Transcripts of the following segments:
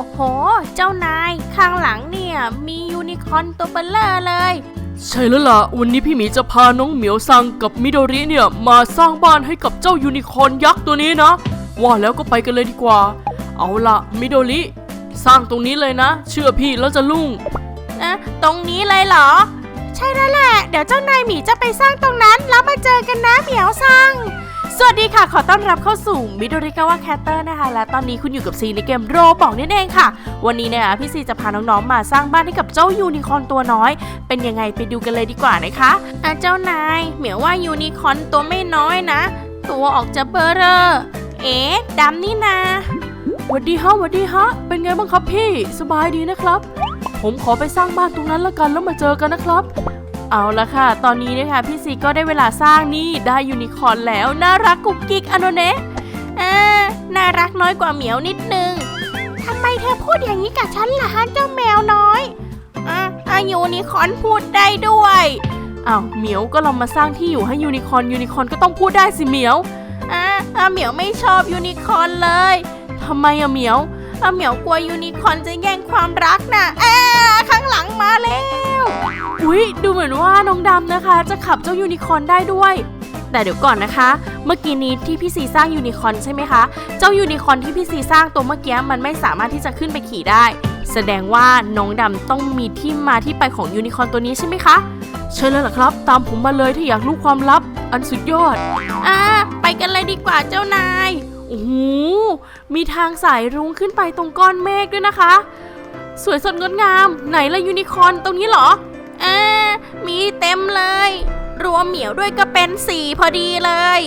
อ้โห เจ้านายข้างหลังเนี่ย มียูนิคอร์นตัวเบลเลอร์เลย ใช่แล้วล่ะ วันนี้พี่หมีจะพาน้องเหมียวซังกับมิโดริเนี่ย มาสร้างบ้านให้กับเจ้ายูนิคอร์นยักษ์ตัวนี้นะ ว่าแล้วก็ไปกันเลยดีกว่า เอาล่ะ มิโดริสร้างตรงนี้เลยนะ เชื่อพี่แล้วจะลุ่งอะตรงนี้เลยเหรอ ใช่แล้วแหละ เดี๋ยวเจ้านายหมีจะไปสร้างตรงนั้นแล้วมาเจอกันนะเหมียวซัง สวัสดีค่ะ ขอต้อนรับเข้าสู่มิโดริกาวะแคตเตอร์นะคะ และตอนนี้คุณอยู่กับซีในเกมโรบอกนั่นเองค่ะ วันนี้เนี่ยพี่ซีจะพาน้องๆ มาสร้างบ้านให้กับเจ้ายูนิคอนตัวน้อย เป็นยังไงไปดูกันเลยดีกว่านะคะอะเจ้านายเหมียวว่ายูนิคอนตัวไม่น้อยนะ ตัวออกจะเบอร์เรอเอ๊ะดำนี่นาหวัดดีฮะหวัดดีฮะ เป็นไงบ้างครับพี่ สบายดีนะครับ ผมขอไปสร้างบ้านตรงนั้นแล้วกันแล้วมาเจอกันนะครับ เอาละค่ะ ตอนนี้นะคะพี่ซีก็ได้เวลาสร้างนี่ได้ยูนิคอร์นแล้ว น่ารักกุ๊กกิ๊กอโนเนะอ่าน่ารักน้อยกว่าเหมียวนิดนึงทำไมเธอพูดอย่างนี้กับฉันล่ะฮะเจ้าแมวน้อยอะอายูนิคอร์นพูดได้ด้วยอ้าวเหมียวก็ลองมาสร้างที่อยู่ให้ยูนิคอร์นยูนิคอร์นก็ต้องพูดได้สิเหมียวอะอะเหมียวไม่ชอบยูนิคอร์นเลยทำไมอะเหมียวอะเหมียวกลัวยูนิคอร์นจะแย่งความรักน่ะอ่าข้างหลังมาแล้ว อุ๊ยดูเหมือนว่าน้องดำนะคะ จะขับเจ้ายูนิคอร์นได้ด้วย แต่เดี๋ยวก่อนนะคะ เมื่อกี้นี้ที่พี่ซีสร้างยูนิคอร์นใช่ไหมคะ เจ้ายูนิคอร์นที่พี่ซีสร้างตัวเมื่อกี้มันไม่สามารถที่จะขึ้นไปขี่ได้ แสดงว่าน้องดำต้องมีที่มาที่ไปของยูนิคอร์นตัวนี้ใช่ไหมคะใช่แล้วล่ะครับ ตามผมมาเลยถ้าอยากรู้ความลับ อันสุดยอด อ่า ไปกันเลยดีกว่าเจ้านาย โอ้โห มีทางสายรุ้งขึ้นไปตรงก้อนเมฆด้วยนะคะ สวยสดงดงาม ไหนละยูนิคอร์นตรงนี้เหรออ่า มีเต็มเลย รวมเหมียวด้วยก็เป็นสี่พอดีเลย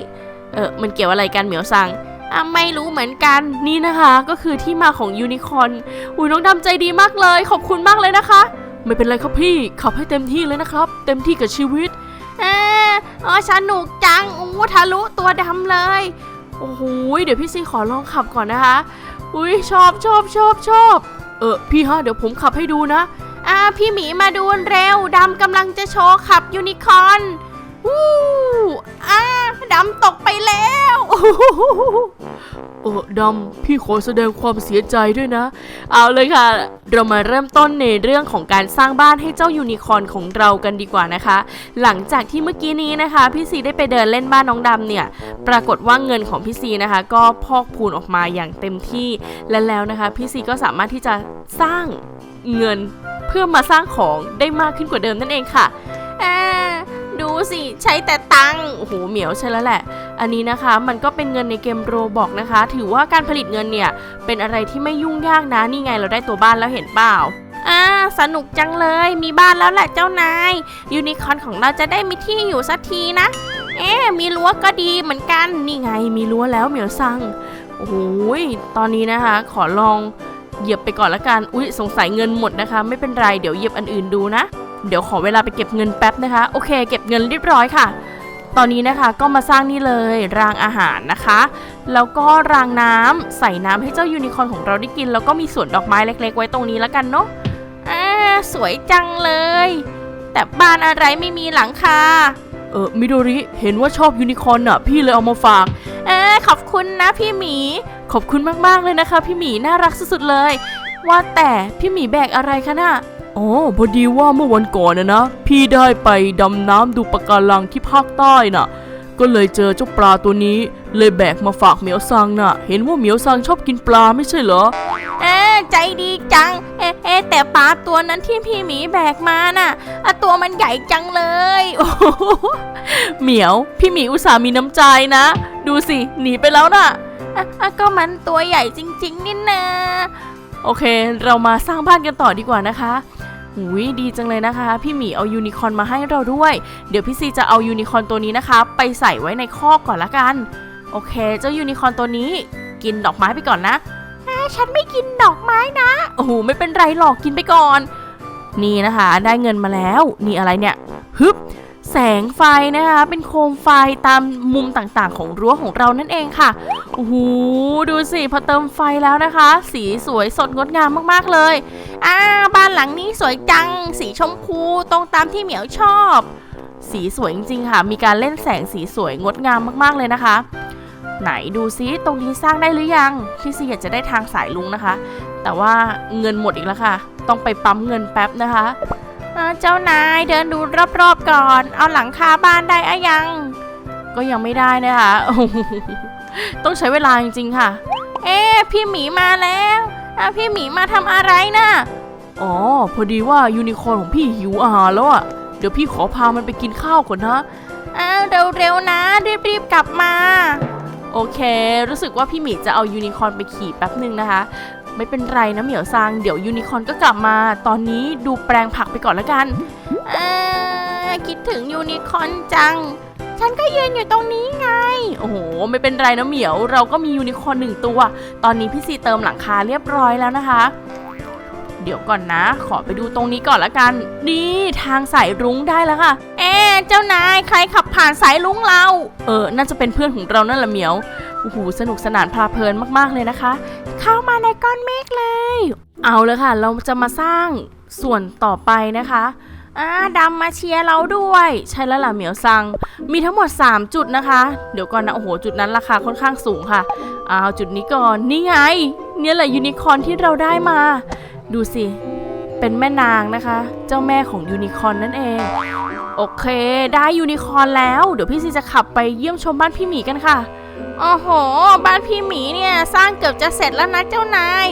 เออมันเกี่ยวอะไรกันเหมียวซังอะไม่รู้เหมือนกันนี่นะคะ ก็คือที่มาของยูนิคอร์นอุ้ยน้องดำใจดีมากเลย ขอบคุณมากเลยนะคะ ไม่เป็นไรครับพี่ขับให้เต็มที่เลยนะครับ เต็มที่กับชีวิตอ่าอ๋อสนุกจังอู้ทะลุตัวดำเลยโอ้โหเดี๋ยวพี่ซีขอลองขับก่อนนะคะ อุ้ยชอบชอบชอบชอบ เออพี่ฮะเดี๋ยวผมขับให้ดูนะ อ่าพี่หมีมาดูเร็วดำกำลังจะโชว์ขับยูนิคอร์นวู้อ่าดำตกไปแล้วเออดำพี่ขอแสดงความเสียใจด้วยนะ เอาเลยค่ะ เรามาเริ่มต้นในเรื่องของการสร้างบ้านให้เจ้ายูนิคอร์นของเรากันดีกว่านะคะ หลังจากที่เมื่อกี้นี้นะคะ พี่ซีได้ไปเดินเล่นบ้านน้องดำเนี่ย ปรากฏว่าเงินของพี่ซีนะคะ ก็พอกพูนออกมาอย่างเต็มที่และแล้วนะคะ พี่ซีก็สามารถที่จะสร้างเงิน เพื่อมาสร้างของได้มากขึ้นกว่าเดิมนั่นเองค่ะอ่าดูสิใช้แต่ตังโอ้โหเหมียวใช่แล้วแหละ อันนี้นะคะมันก็เป็นเงินในเกมโรบอกนะคะ ถือว่าการผลิตเงินเนี่ย เป็นอะไรที่ไม่ยุ่งยากนะนี่ไงเราได้ตัวบ้านแล้วเห็นเปล่าอ่าสนุกจังเลยมีบ้านแล้วแหละเจ้านายยูนิคอนของเราจะได้มีที่อยู่สักทีนะ เอ๊มีรั้วก็ดีเหมือนกันนี่ไงมีรั้วแล้วเหมียวซังโอ้โหยตอนนี้นะคะ ขอลอง เหยียบไปก่อนละกัน อุ๊ย สงสัยเงินหมดนะคะ ไม่เป็นไร เดี๋ยวเหยียบอันอื่นดูนะ เดี๋ยวขอเวลาไปเก็บเงินแป๊บนะคะ โอเค เก็บเงินเรียบร้อยค่ะ ตอนนี้นะคะก็มาสร้างนี่เลยรางอาหารนะคะ แล้วก็รางน้ำใส่น้ำให้เจ้ายูนิคอร์นของเราได้กิน แล้วก็มีสวนดอกไม้เล็ก ๆ ไว้ตรงนี้ล้วกันเนาะอ่าสวยจังเลย แต่บ้านอะไรไม่มีหลังคา เออมิโดริ เห็นว่าชอบยูนิคอร์นอะ พี่เลยเอามาฝาก เออขอบคุณนะพี่หมี ขอบคุณมากๆเลยนะคะ พี่หมีน่ารักสุดๆเลย ว่าแต่พี่หมีแบกอะไรคะน่ะอ๋อพอดีว่าเมื่อวันก่อนนะนะพี่ได้ไปดำน้ำดูปะการังที่ภาคใต้น่ะ ก็เลยเจอเจ้าปลาตัวนี้ เลยแบกมาฝากเหมียวซังน่ะ เห็นว่าเหมียวซังชอบกินปลาไม่ใช่เหรอเอ๊ะใจดีจังเอ๊ะเอ๊ะแต่ปลาตัวนั้นที่พี่หมีแบกมาน่ะอะตัวมันใหญ่จังเลยโอ้โหเหมียว พี่หมีอุตส่าห์มีน้ำใจนะ ดูสิหนีไปแล้วน่ะอะอะ ก็มันตัวใหญ่จริง ๆ นี่นะ โอเค เรามาสร้างบ้านกันต่อดีกว่านะคะหุยดีจังเลยนะคะ พี่หมีเอายูนิคอร์นมาให้เราด้วย เดี๋ยวพี่ซีจะเอายูนิคอร์นตัวนี้นะคะ ไปใส่ไว้ในคอกก่อนละกัน โอเค เจ้ายูนิคอร์นตัวนี้กินดอกไม้ไปก่อนนะฉันไม่กินดอกไม้นะ โอ้โห ไม่เป็นไรหรอก กินไปก่อน นี่นะคะ ได้เงินมาแล้ว นี่อะไรเนี่ย ฮึบ แสงไฟนะคะ เป็นโคมไฟตามมุมต่างๆ ของรั้วของเรานั่นเองค่ะโอ้โหดูสิพอเติมไฟแล้วนะคะ สีสวยสดงดงามมากๆเลยอ่าบ้านหลังนี้สวยจัง สีชมพูตรงตามที่เหมียวชอบ สีสวยจริงๆค่ะ มีการเล่นแสงสีสวยงดงามมากๆเลยนะคะ ไหนดูซิตรงนี้สร้างได้หรือยังพี่ซีอยากจะได้ทางสายลุงนะคะ แต่ว่าเงินหมดอีกแล้วค่ะ ต้องไปปั๊มเงินแป๊บนะคะ เจ้านายเดินดูรอบๆก่อน เอาหลังคาบ้านได้อะยัง ก็ยังไม่ได้นะคะต้องใช้เวลาจริงๆค่ะ เอ๊ะพี่หมีมาแล้วอะพี่หมีมาทำอะไรนะอ๋อ พอดีว่ายูนิคอร์นของพี่หิวอาหารแล้วอะเดี๋ยวพี่ขอพามันไปกินข้าวก่อนนะอ้าวเร็วๆนะ รีบๆกลับมา โอเค รู้สึกว่าพี่หมีจะเอายูนิคอร์นไปขี่แป๊บหนึ่งนะคะ ไม่เป็นไรนะเหมียวซังเดี๋ยวยูนิคอนก็กลับมา ตอนนี้ดูแปลงผักไปก่อนละกันคิดถึงยูนิคอนจัง ฉันก็ยืนอยู่ตรงนี้ไง โอ้โห ไม่เป็นไรนะเหมียว เราก็มียูนิคอนหนึ่งตัว ตอนนี้พี่ซีเติมหลังคาเรียบร้อยแล้วนะคะ เดี๋ยวก่อนนะ ขอไปดูตรงนี้ก่อนละกัน นี่ทางสายรุ้งได้แล้วค่ะ เอ๊เจ้านายใครขับผ่านสายลุงเรา เออ น่าจะเป็นเพื่อนของเรานั่นแหละเหมียว โอ้โหสนุกสนานพลาเพลินมากๆเลยนะคะ เข้ามาในก้อนเมฆเลย เอาเลยค่ะ เราจะมาสร้างส่วนต่อไปนะคะอ่าดำมาเชียร์เราด้วย ใช่แล้วล่ะเหมียวซัง มีทั้งหมด 3 จุดนะคะ เดี๋ยวก่อนนะ โอ้โห จุดนั้นราคาค่อนข้างสูงค่ะเอาจุดนี้ก่อนนี่ไง เนี่ยแหละยูนิคอร์นที่เราได้มา ดูสิ เป็นแม่นางนะคะ เจ้าแม่ของยูนิคอร์นนั่นเอง โอเค ได้ยูนิคอร์นแล้ว เดี๋ยวพี่ซีจะขับไปเยี่ยมชมบ้านพี่หมีกันค่ะ โอ้โห บ้านพี่หมีเนี่ยสร้างเกือบจะเสร็จแล้วนะเจ้านาย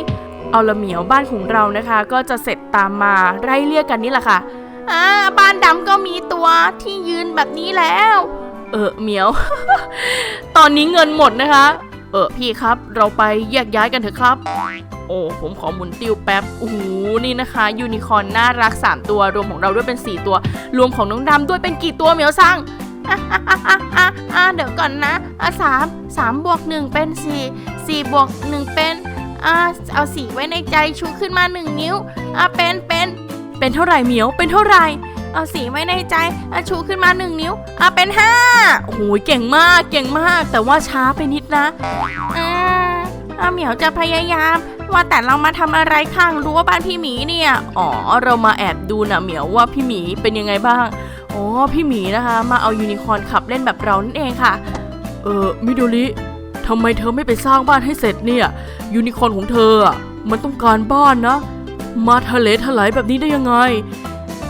เอาละเหมียวบ้านของเรานะคะ ก็จะเสร็จตามมาไล่เรียกกันนี่แหละค่ะอ่าบ้านดำก็มีตัวที่ยืนแบบนี้แล้ว เออเหมียว ตอนนี้เงินหมดนะคะ เออพี่ครับเราไปแยกย้ายกันเถอะครับ โอ้ผมขอหมุนติ้วแป๊บโอ้โหนี่นะคะ ยูนิคอร์นน่ารัก 3 ตัวรวมของเราด้วยเป็น 4 ตัว รวมของน้องดำด้วยเป็นกี่ตัวเหมียวซังอะอะอะอะอะ เดี๋ยวก่อนนะอะสามสามบวกหนึ่งเป็นสี่สี่บวกหนึ่งเป็นอะเอาสี่ไว้ในใจชูขึ้นมาหนึ่งนิ้วอะเป็นเป็นเป็นเท่าไหร่เหมียวเป็นเท่าไหร่เอาสีไว้ในใจอชูขึ้นมาหนึ่งนิ้วอะเป็นห้าโอ้โหเก่งมากเก่งมาก แต่ว่าช้าไปนิดนะอ่าอะเหมียวจะพยายาม ว่าแต่เรามาทำอะไรข้างรั้วบ้านพี่หมีเนี่ย อ๋อ เรามาแอบดูนะเหมียวว่าพี่หมีเป็นยังไงบ้าง อ๋อพี่หมีนะคะ มาเอายูนิคอร์นขับเล่นแบบเรานั่นเองค่ะ เออมิโดริทำไมเธอไม่ไปสร้างบ้านให้เสร็จเนี่ย ยูนิคอร์นของเธออะมันต้องการบ้านนะ มาทะเลถลายแบบนี้ได้ยังไง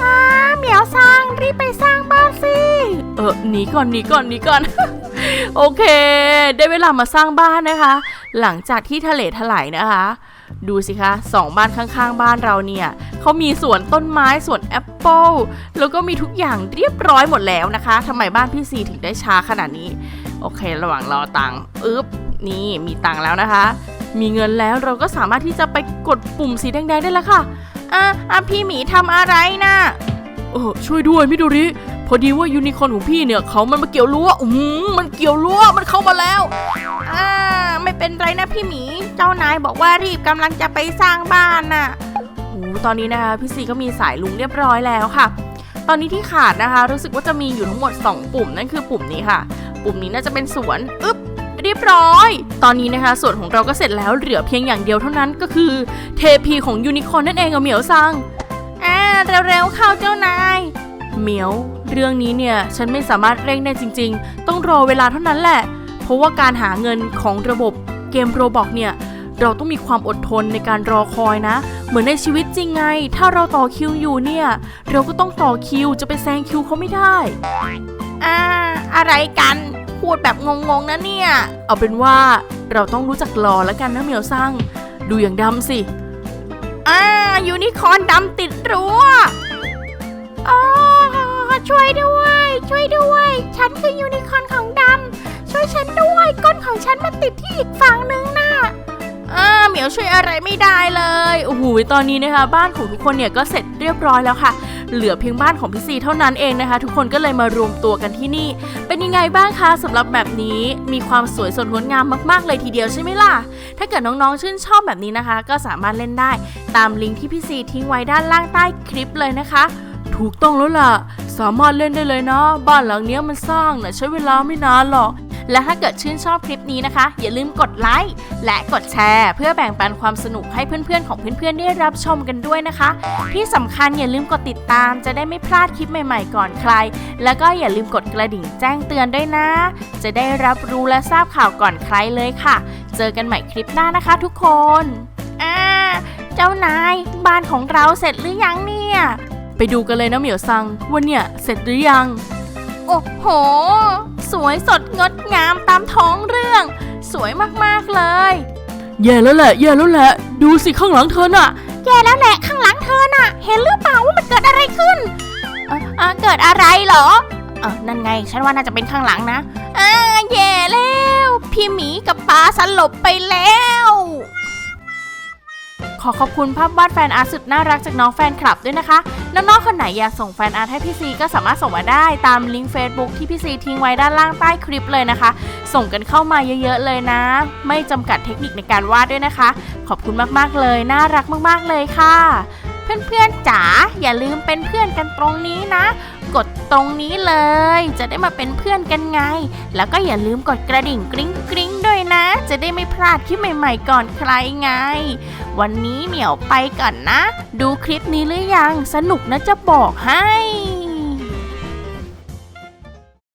อะเหมียวสร้างรีบไปสร้างบ้านสิ เออหนีก่อนหนีก่อนหนีก่อน โอเค ได้เวลามาสร้างบ้านนะคะ หลังจากที่ทะเลถลายนะคะ ดูสิคะสองบ้านข้างๆ บ้านเราเนี่ย เขามีสวนต้นไม้สวนแอปเปิลแล้วก็มีทุกอย่างเรียบร้อยหมดแล้วนะคะทำไมบ้านพี่ซีถึงได้ช้าขนาดนี้ โอเค ระหว่างรอตังค์อึ๊บนี่มีตังค์แล้วนะคะ มีเงินแล้วเราก็สามารถที่จะไปกดปุ่มสีแดงๆได้แล้วค่ะอะอะพี่หมีทำอะไรนะเออช่วยด้วยมิโดริพอดีว่ายูนิคอร์นของพี่เนี่ยเขามันมาเกี่ยวรั้วอืมมันเกี่ยวรั้วมันเข้ามาแล้วอ่าไม่เป็นไรนะพี่หมี เจ้านายบอกว่ารีบกำลังจะไปสร้างบ้านน่ะโอ้ ตอนนี้นะคะพี่ซีก็มีสายลุงเรียบร้อยแล้วค่ะ ตอนนี้ที่ขาดนะคะ รู้สึกว่าจะมีอยู่ทั้งหมด 2 ปุ่มนั่นคือปุ่มนี้ค่ะ ปุ่มนี้น่าจะเป็นสวนอึ๊บเรียบร้อย ตอนนี้นะคะส่วนของเราก็เสร็จแล้วเหลือเพียงอย่างเดียวเท่านั้นก็คือเทพีของยูนิคอร์นนั่นเองอะเหมียวซังอ่าเร็วๆเข้าเจ้านายเหมียวเรื่องนี้เนี่ยฉันไม่สามารถเร่งได้จริง ๆ ต้องรอเวลาเท่านั้นแหละ เพราะว่าการหาเงินของระบบเกมโรบอกเนี่ย เราต้องมีความอดทนในการรอคอยนะ เหมือนในชีวิตจริงไง ถ้าเราต่อคิวอยู่เนี่ย เราก็ต้องต่อคิวจะไปแซงคิวเขาไม่ได้อ่าอะไรกันพูดแบบงงๆนะเนี่ย เอาเป็นว่าเราต้องรู้จักรอแล้วกันนะเหมียวซังดูอย่างดำสิอ่ายูนิคอร์นดำติดรั้วอ๋อช่วยด้วย ช่วยด้วย ฉันคือยูนิคอร์นของดำช่วยฉันด้วยก้นของฉันมันติดที่อีกฝั่งนึงน่ะ อ่าเหมียวช่วยอะไรไม่ได้เลยโอ้โหตอนนี้นะคะ บ้านของทุกคนเนี่ยก็เสร็จเรียบร้อยแล้วค่ะ เหลือเพียงบ้านของพี่ซีเท่านั้นเองนะคะ ทุกคนก็เลยมารวมตัวกันที่นี่ เป็นยังไงบ้างคะสำหรับแบบนี้มีความสวยสดงดงามมากๆเลยทีเดียวใช่ไหมล่ะ ถ้าเกิดน้องๆชื่นชอบแบบนี้นะคะ ก็สามารถเล่นได้ตามลิงก์ที่พี่ซีทิ้งไว้ด้านล่างใต้คลิปเลยนะคะถูกต้องแล้วล่ะ สามารถเล่นได้เลยเนาะ บ้านหลังเนี้ยมันสร้างนะใช้เวลาไม่นานหรอก และถ้าเกิดชื่นชอบคลิปนี้นะคะ อย่าลืมกดไลค์และกดแชร์ เพื่อแบ่งปันความสนุกให้เพื่อนๆ ของเพื่อนๆ ได้รับชมกันด้วยนะคะ ที่สำคัญอย่าลืมกดติดตามจะได้ไม่พลาดคลิปใหม่ๆ ก่อนใคร แล้วก็อย่าลืมกดกระดิ่งแจ้งเตือนด้วยนะ จะได้รับรู้และทราบข่าวก่อนใครเลยค่ะ เจอกันใหม่คลิปหน้านะคะทุกคนอ่าเจ้านายบ้านของเราเสร็จหรือยังเนี่ย ไปดูกันเลยนะเหมียวซังว่าเนี่ยเสร็จหรือยัง โอ้โห สวยสดงดงามตามท้องเรื่อง สวยมากๆเลย แย่แล้วแหละแย่แล้วแหละ ดูสิข้างหลังเธอน่ะ แย่แล้วแหละข้างหลังเธอน่ะ เห็นหรือเปล่าว่ามันเกิดอะไรขึ้นเอ่อเอ่อเกิดอะไรเหรอเออนั่นไง ฉันว่าน่าจะเป็นข้างหลังนะอ่าแย่แล้ว พี่หมีกับปลาสลบไปแล้ว ขอขอบคุณภาพวาดแฟนอาร์ตสุดน่ารักจากน้องแฟนคลับด้วยนะคะ น้องๆคนไหนอยากส่งแฟนอาร์ตให้พี่ซีก็สามารถส่งมาได้ตามลิงก์ Facebook ที่พี่ซีทิ้งไว้ด้านล่างใต้คลิปเลยนะคะ ส่งกันเข้ามาเยอะๆเลยนะ ไม่จำกัดเทคนิคในการวาดด้วยนะคะ ขอบคุณมากๆเลย น่ารักมากๆเลยค่ะ เพื่อนๆจ๋าอย่าลืมเป็นเพื่อนกันตรงนี้นะกดตรงนี้เลย จะได้มาเป็นเพื่อนกันไง แล้วก็อย่าลืมกดกระดิ่งกริ๊งกริ๊งด้วย ด้วยนะ จะได้ไม่พลาดคลิปใหม่ๆก่อนใครไง วันนี้เหมียวไปก่อนนะ ดูคลิปนี้หรือยัง สนุกนะจะบอกให้